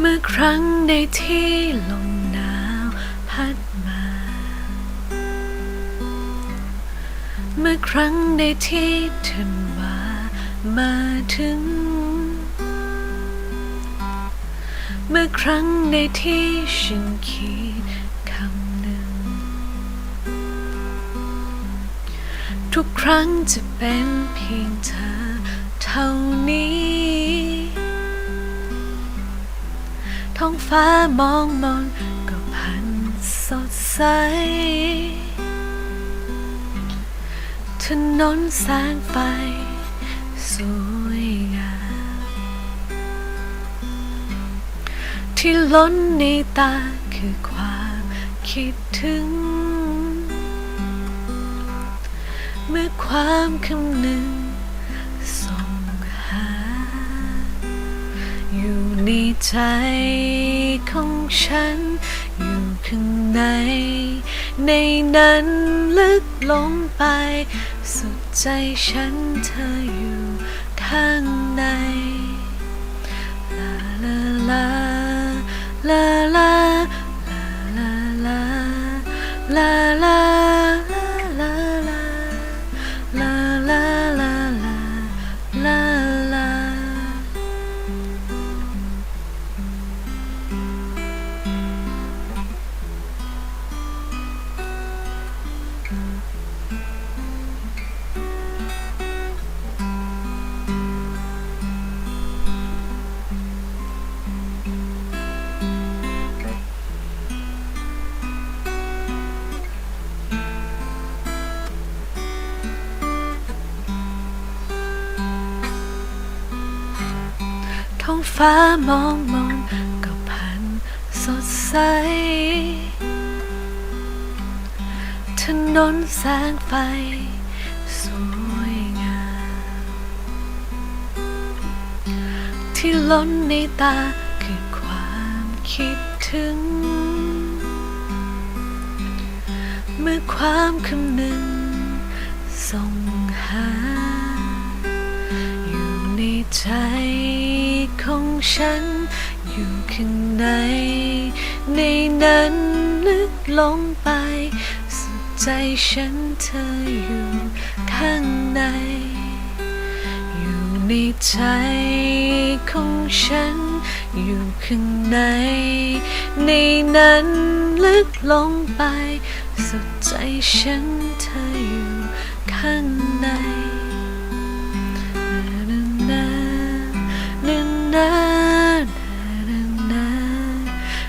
เมื่อครั้งในที่ลมหนาวพัดมา เมื่อครั้งในที่ธันวามาถึง เมื่อครั้งในที่ฉันคิดคำหนึ่ง ทุกครั้งจะเป็นเพียงเธอเท่านี้ ท้องฟ้ามองมนก็พันสดใส ถนนแสงไฟสวยงาม ที่ล้นในตาคือความคิดถึง เมื่อความคำนึงส่ง อยู่ในใจของฉัน อยู่ข้างใน ในนั้นลึกลงไป สุดใจฉันเธออยู่ข้างใน ลาลาลา 头发蒙蒙。 สดใส ถนนแสงไฟสวยงาม ที่ล้นในตาคือความคิดถึง เมื่อความคำนึงส่งหา อยู่ในใจของฉันอยู่ข้างใน ในนั้นลึกลงไป สุดใจฉันเธออยู่ข้างใน อยู่ในใจของฉัน อยู่ข้างใน ในนั้นลึกลงไป สุดใจฉันเธออยู่ข้างใน